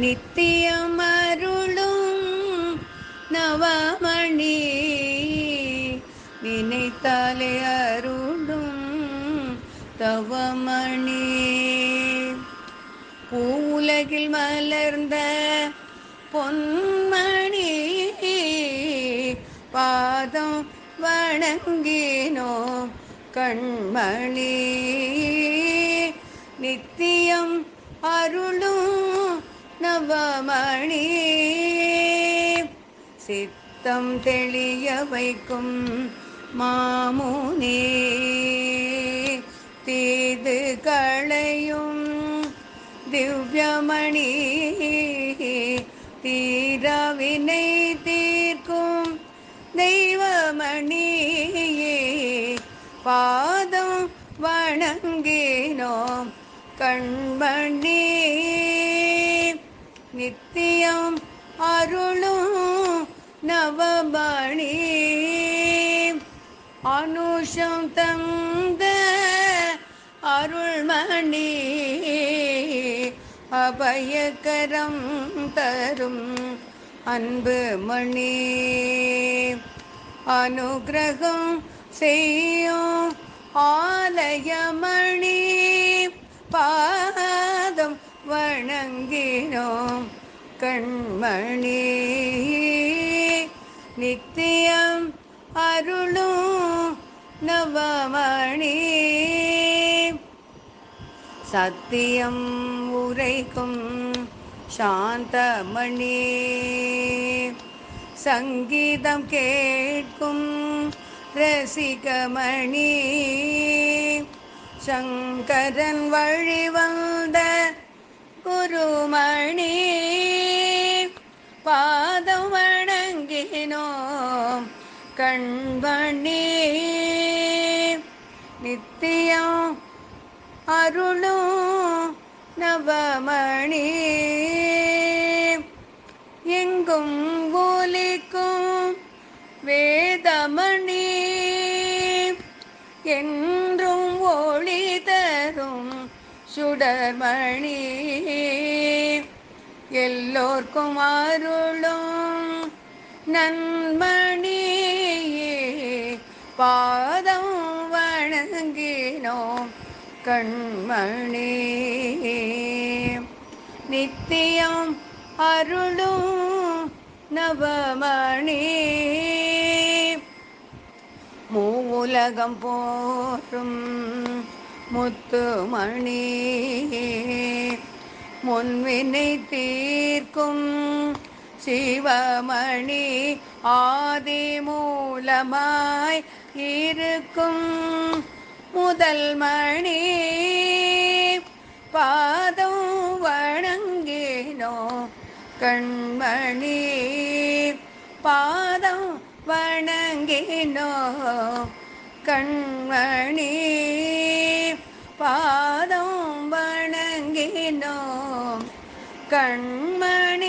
நித்தியமருளும் நவமணி. நினைத்தாலே அருளும் தவமணி. பூலகில் மலர்ந்த பொன்மணி. பாதம் வணங்கினோ கண்மணி. நித்தியம் அருளும் நவமணி. சித்தம் தெளிய வைக்கும் மாமுனி. தீது களையும் திவ்யமணி. தீரவினை தீர்க்கும் தெய்வமணியே பாதம் வணங்கினோம் கண்மணி. நித்தியம் அருளும் நவமணி அனுஷம் தந்த அருள்மணி அபயகரம் தரும் அன்பு மணி. அனுகிரகம் செய்யும் ஆலயமணி. பா வணங்கினோம் கண்மணி. நித்தியம் அருளும் நவமணி. சத்தியம் உரைக்கும் சாந்தமணி. சங்கீதம் கேட்கும் ரசிகமணி. சங்கரன் வழி வந்த குருமணி பாதம் வணங்கினோம் கண்மணி நித்தியம் அருளும் நவமணி எங்கும் ஒலிக்கும் வேதமணி என்றும் ஒளி சுடர்மணி. எல்லோர்க்கும் அருளும் நன்மணியே பாதம் வணங்கினோம் கண்மணி. நித்தியம் அருளும் நவமணி. மூவுலகம் போற்றும் முத்துமணி முன்வினை தீர்க்கும் சிவமணி ஆதி மூலமாய் இருக்கும் முதல் மணி. பாதம் வணங்கினோ கண்மணி. பாதம் வணங்கினோ கண்மணி. கண்மணி